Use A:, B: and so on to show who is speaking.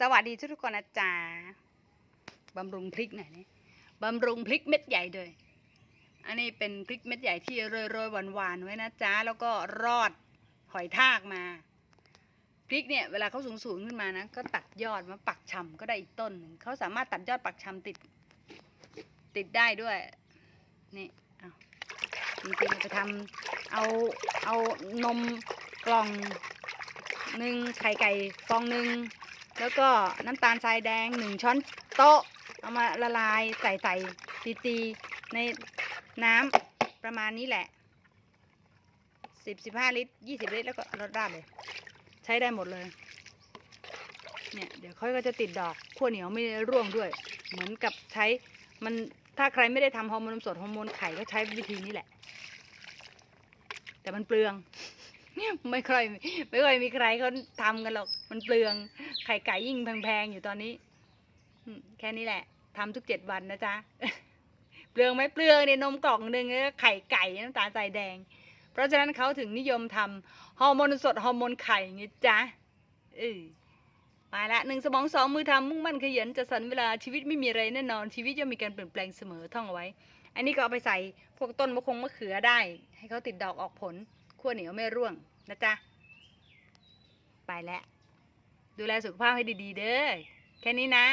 A: สวัสดีทุกคนนะจ๊ะบำรุงพริกหน่อยนี่บำรุงพริกเม็ดใหญ่ด้วย อันนี้เป็นพริกเม็ดใหญ่ที่โรยๆหวานๆไว้นะจ๊ะแล้วก็รอดหอยทากมาพริกเนี่ยเวลาเขาสูงๆขึ้นมานะก็ตัดยอดมาปักชำก็ได้อีกต้นหนึ่งเขาสามารถตัดยอดปักชำติด ติดได้ด้วยนี่เอาจริงๆจะทำเอาเอานมกล่องหนึ่งไข่ไก่ฟองหนึ่ง แล้วก็น้ำตาลทรายแดงหนึ่งช้อนโต๊ะ เอามาละลายใส่ใส่ตีตีในน้ำประมาณนี้แหละสิบสิบห้าลิตรยี่สิบลิตรแล้วก็รดราดเลย ใช้ได้หมดเลย เนี่ย เดี๋ยวค่อยก็จะติดดอกขั้วเหนียวไม่ร่วงด้วย เหมือนกับใช้มันถ้าใครไม่ได้ทำฮอร์โมนนมสดฮอร์โมนไข่ก็ใช้วิธีนี้แหละ แต่มันเปลือง ไม่ค่อยไม่ค่อยมีใครเขาทำกันหรอก มันเปลืองไข่ไก่ยิ่งแพงๆอยู่ตอนนี้แค่นี้แหละทำทุกเจ็ดวันนะจ๊ะเปลืองไหมเปลืองเนี่ยนมกล่องหนึ่งแล้วไข่ไก่น้ำตาลใสแดง เพราะฉะนั้นเขาถึงนิยมทำฮอร์โมนสดฮอร์โมนไข่ไงจ๊ะเออมาละหนึ่งสมองสองมือทำมุ่งมั่นขยันจะสันเวลาชีวิตไม่มีอะไรแน่นอนชีวิตย่อมมีการเปลี่ยนแปลงเสมอท่องเอาไว้ อันนี้ก็เอาไปใส่พวกต้นมะคงมะเขือได้ ให้เขาติดดอกออกผล ขั้วเหนียวไม่ร่วงนะจ๊ะ ไปแล้ว ดูแลสุขภาพให้ดี ๆ เด้อ แค่นี้นะ